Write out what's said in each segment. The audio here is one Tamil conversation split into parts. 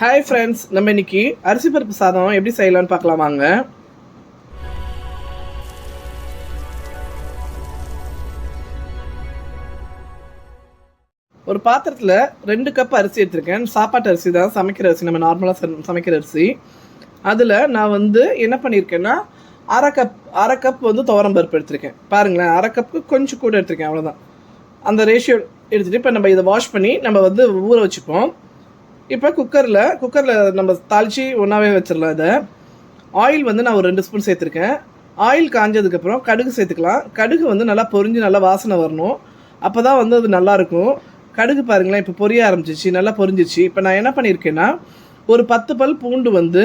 ஹாய் ஃப்ரெண்ட்ஸ் நம்ம இன்னைக்கு அரிசி பருப்பு சாதம் எப்படி செய்யலாம்னு பார்க்கலாம் வாங்க. ஒரு பாத்திரத்தில் ரெண்டு கப் அரிசி எடுத்திருக்கேன். சாப்பாட்டு அரிசி தான் சமைக்கிற அரிசி நம்ம நார்மலாக சமைக்கிற அரிசி. அதில் நான் வந்து என்ன பண்ணியிருக்கேன்னா அரை கப் அரை கப் வந்து துவரம் பருப்பு எடுத்திருக்கேன். பாருங்களேன் அரை கப்புக்கு கொஞ்சம் கூட எடுத்திருக்கேன் அவ்வளோதான் அந்த ரேஷியோ எடுத்துகிட்டு இப்போ நம்ம இதை வாஷ் பண்ணி நம்ம வந்து ஊற வச்சுப்போம். இப்போ குக்கரில் குக்கரில் நம்ம தாளித்து ஒன்றாவே வச்சிடலாம் இதை. ஆயில் வந்து நான் ஒரு ரெண்டு ஸ்பூன் சேர்த்துருக்கேன். ஆயில் காஞ்சதுக்கப்புறம் கடுகு சேர்த்துக்கலாம். கடுகு வந்து நல்லா பொரிஞ்சு நல்லா வாசனை வரணும். அப்போ தான் வந்து அது நல்லாயிருக்கும் கடுகு பாருங்களேன் இப்போ பொரிய ஆரம்பிச்சிச்சு நல்லா பொரிஞ்சிச்சு. இப்போ நான் என்ன பண்ணியிருக்கேன்னா ஒரு பத்து பல் பூண்டு வந்து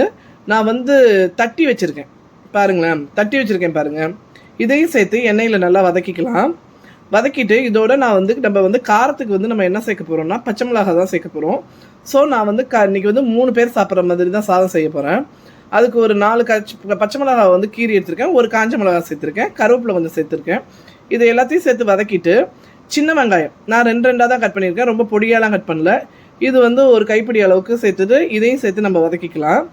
நான் வந்து தட்டி வச்சுருக்கேன். பாருங்களேன் தட்டி வச்சுருக்கேன் பாருங்கள் இதையும் சேர்த்து எண்ணெயில் நல்லா வதக்கிக்கலாம். வதக்கிட்டு இதோட நான் வந்து நம்ம வந்து காரத்துக்கு வந்து நம்ம என்ன சேர்க்க போகிறோம்னா பச்சை மிளகாய் தான் சேர்க்க போகிறோம் ஸோ நான் வந்து க இன்றைக்கி வந்து மூணு பேர் சாப்பிட்ற மாதிரி தான் சாதம் செய்ய போகிறேன் அதுக்கு ஒரு நாலு கச்சி பச்சை மிளகா வந்து கீறி எடுத்திருக்கேன். ஒரு காஞ்ச மிளகா சேர்த்துருக்கேன். கருவேப்பிலை கொஞ்சம் சேர்த்துருக்கேன். இதை எல்லாத்தையும் சேர்த்து வதக்கிட்டு சின்ன வெங்காயம். நான் ரெண்டு ரெண்டாக தான் கட் பண்ணியிருக்கேன். ரொம்ப பொடியாலாம் கட் பண்ணல. இது வந்து ஒரு கைப்பிடி அளவுக்கு சேர்த்துட்டு இதையும் சேர்த்து நம்ம வதக்கிக்கலாம்.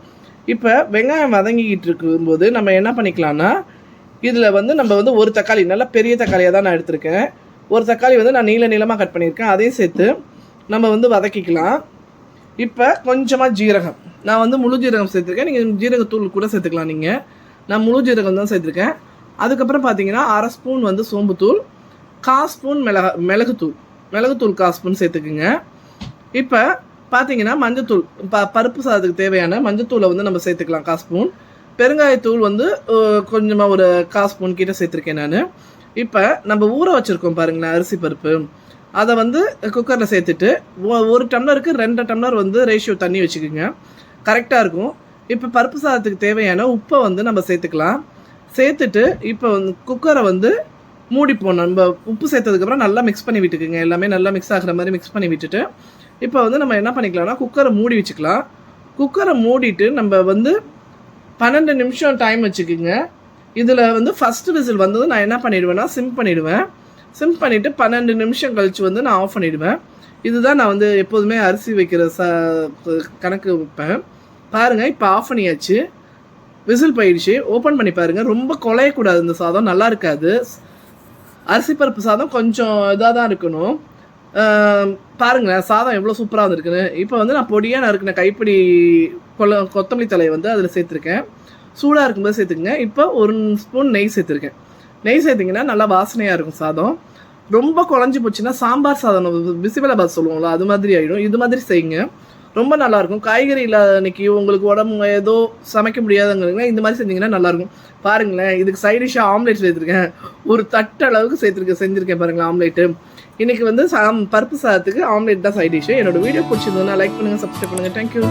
இப்போ வெங்காயம் வதங்கிக்கிட்டு இருக்கும்போது நம்ம என்ன பண்ணிக்கலாம்னா இதில் வந்து நம்ம வந்து ஒரு தக்காளி நல்லா பெரிய தக்காளியாக தான் நான் எடுத்திருக்கேன். ஒரு தக்காளி வந்து நான் நீள நீளமாக கட் பண்ணியிருக்கேன். அதையும் சேர்த்து நம்ம வந்து வதக்கிக்கலாம். இப்போ கொஞ்சமாக ஜீரகம். நான் வந்து முழு ஜீரகம் சேர்த்துருக்கேன். நீங்கள் ஜீரகத்தூள் கூட சேர்த்துக்கலாம் நீங்கள் நான் முழு ஜீரகம் தான் சேர்த்துருக்கேன். அதுக்கப்புறம் பார்த்தீங்கன்னா அரை ஸ்பூன் வந்து சோம்புத்தூள் கா ஸ்பூன் மிளகா மிளகுத்தூள். மிளகுத்தூள் கா ஸ்பூன் சேர்த்துக்குங்க. இப்போ பார்த்தீங்கன்னா மஞ்சத்தூள் ப பருப்பு சாதத்துக்கு தேவையான மஞ்சத்தூளை வந்து நம்ம சேர்த்துக்கலாம் கா ஸ்பூன். பெருங்காயத்தூள் வந்து கொஞ்சமாக ஒரு காசு ஸ்பூன் கிட்ட சேர்த்துருக்கேன் நான். இப்போ நம்ம ஊற வச்சுருக்கோம் பாருங்களேன் அரிசி பருப்பு. அதை வந்து குக்கரில் சேர்த்துட்டு ஒரு டம்ளருக்கு ரெண்டு டம்ளர் வந்து ரேஷியோ தண்ணி வச்சுக்கோங்க. கரெக்டாக இருக்கும். இப்போ பருப்பு சாதத்துக்கு தேவையான உப்பை வந்து நம்ம சேர்த்துக்கலாம். சேர்த்துட்டு இப்போ வந்து குக்கரை வந்து மூடிப்போம். நம்ம உப்பு சேர்த்ததுக்கப்புறம் நல்லா மிக்ஸ் பண்ணி விட்டுக்குங்க. எல்லாமே நல்லா மிக்ஸ் ஆகிற மாதிரி மிக்ஸ் பண்ணி விட்டுட்டு இப்போ வந்து நம்ம என்ன பண்ணிக்கலாம்னா குக்கரை மூடி வச்சுக்கலாம். குக்கரை மூடிட்டு நம்ம வந்து பன்னெண்டு நிமிஷம் டைம் வச்சுக்கோங்க. இதில் வந்து ஃபஸ்ட்டு விசில் வந்தது நான் என்ன பண்ணிடுவேன்னா சிம் பண்ணிவிடுவேன் சிம் பண்ணிவிட்டு பன்னெண்டு நிமிஷம் கழித்து வந்து நான் ஆஃப் பண்ணிவிடுவேன் இதுதான் நான் வந்து எப்போதுமே அரிசி வைக்கிற ச கணக்கு வைப்பேன். பாருங்கள் இப்போ ஆஃப் பண்ணியாச்சு. விசில் போயிடுச்சு. ஓப்பன் பண்ணி பாருங்கள் ரொம்ப குலையக்கூடாது இந்த சாதம். நல்லா இருக்காது. அரிசி பருப்பு சாதம் கொஞ்சம் இதாக தான் இருக்கணும். பாருங்களேன் சாதம் எவ்வளோ சூப்பராக வந்திருக்குன்னு. இப்போ வந்து நான் பொடியாக நான் இருக்கிற கைப்பிடி கொல்ல கொத்தமல்லி தலையை வந்து அதில் சேர்த்துருக்கேன். சூடாக இருக்கும்போது சேர்த்துக்குங்க. இப்போ ஒரு ஸ்பூன் நெய் சேர்த்துருக்கேன். நெய் சேர்த்திங்கன்னா நல்லா வாசனையாக இருக்கும் சாதம். ரொம்ப குழஞ்சி போச்சுன்னா சாம்பார் சாதம் பிசிபலாபாத் சொல்லுவோம்ல அது மாதிரி ஆகிடும் இது மாதிரி செய்யுங்க. ரொம்ப நல்லாயிருக்கும். காய்கறி இல்லாத அன்னைக்கு உங்களுக்கு உடம்பு ஏதோ சமைக்க முடியாதுங்கிறீங்கன்னா இந்த மாதிரி செஞ்சிங்கன்னா நல்லாயிருக்கும். பாருங்களேன் இதுக்கு சைடிஷாக ஆம்லேட் சேர்த்துருக்கேன். ஒரு தட்டு அளவுக்கு சேர்த்துருக்கேன் செஞ்சுருக்கேன் பாருங்களேன் ஆம்லேட்டு இன்றைக்கி வந்து சாம் பருப்பு சாதத்துக்கு ஆம்லேட் தான் சைடிஷ் என்னோட வீடியோ பிடிச்சிருந்ததுன்னா லைக் பண்ணுங்கள் சப்ஸ்கிரைப் பண்ணுங்கள் தேங்க்யூ